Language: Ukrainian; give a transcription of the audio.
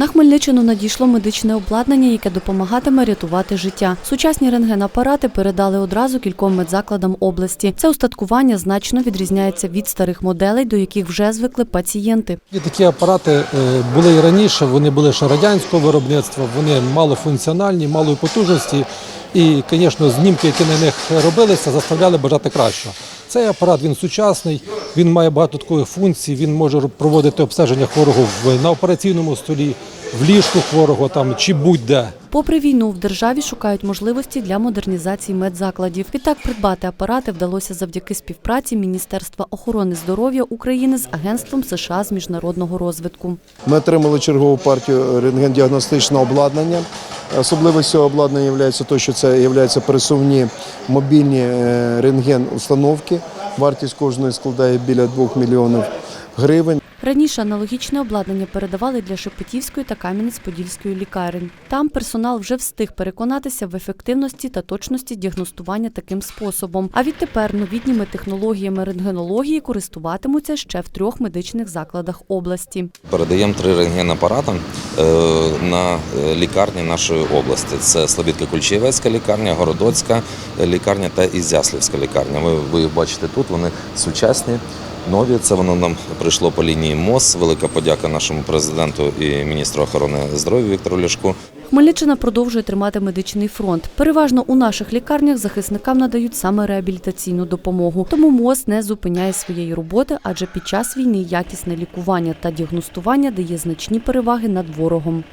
На Хмельниччину надійшло медичне обладнання, яке допомагатиме рятувати життя. Сучасні рентгенапарати передали одразу кільком медзакладам області. Це устаткування значно відрізняється від старих моделей, до яких вже звикли пацієнти. Такі апарати е, були і раніше, вони були ще радянського виробництва, вони малофункціональні, малої потужності. І, звісно, знімки, які на них робилися, заставляли бажати кращого. Цей апарат він сучасний, він має багато таких функцій, він може проводити обстеження хворого в, на операційному столі, в ліжку хворого там, чи будь-де. Попри війну, в державі шукають можливості для модернізації медзакладів. Відтак придбати апарати вдалося завдяки співпраці Міністерства охорони здоров'я України з Агентством США з міжнародного розвитку. Ми отримали чергову партію рентгендіагностичного обладнання. Особливістю цього обладнання є те, що це є пересувні мобільні е, рентген-установки. Вартість кожної складає біля 2 мільйонів гривень. Раніше аналогічне обладнання передавали для Шепетівської та Кам'янець-Подільської лікарень. Там персонал вже встиг переконатися в ефективності та точності діагностування таким способом. А відтепер новітніми технологіями рентгенології користуватимуться ще в трьох медичних закладах області. Передаємо три рентгенапарати е, на е, лікарні нашої області. Це Слобідка-Кульчиєвецька лікарня, Городоцька лікарня та Ізяслівська лікарня. Ви їх бачите тут, вони сучасні. Нові це воно нам прийшло по лінії МОЗ. Велика подяка нашому президенту і міністру охорони здоров'я Віктору Ляшку. Хмельниччина продовжує тримати медичний фронт. Переважно у наших лікарнях захисникам надають саме реабілітаційну допомогу. Тому МОЗ не зупиняє своєї роботи, адже під час війни якісне лікування та діагностування дає значні переваги над ворогом.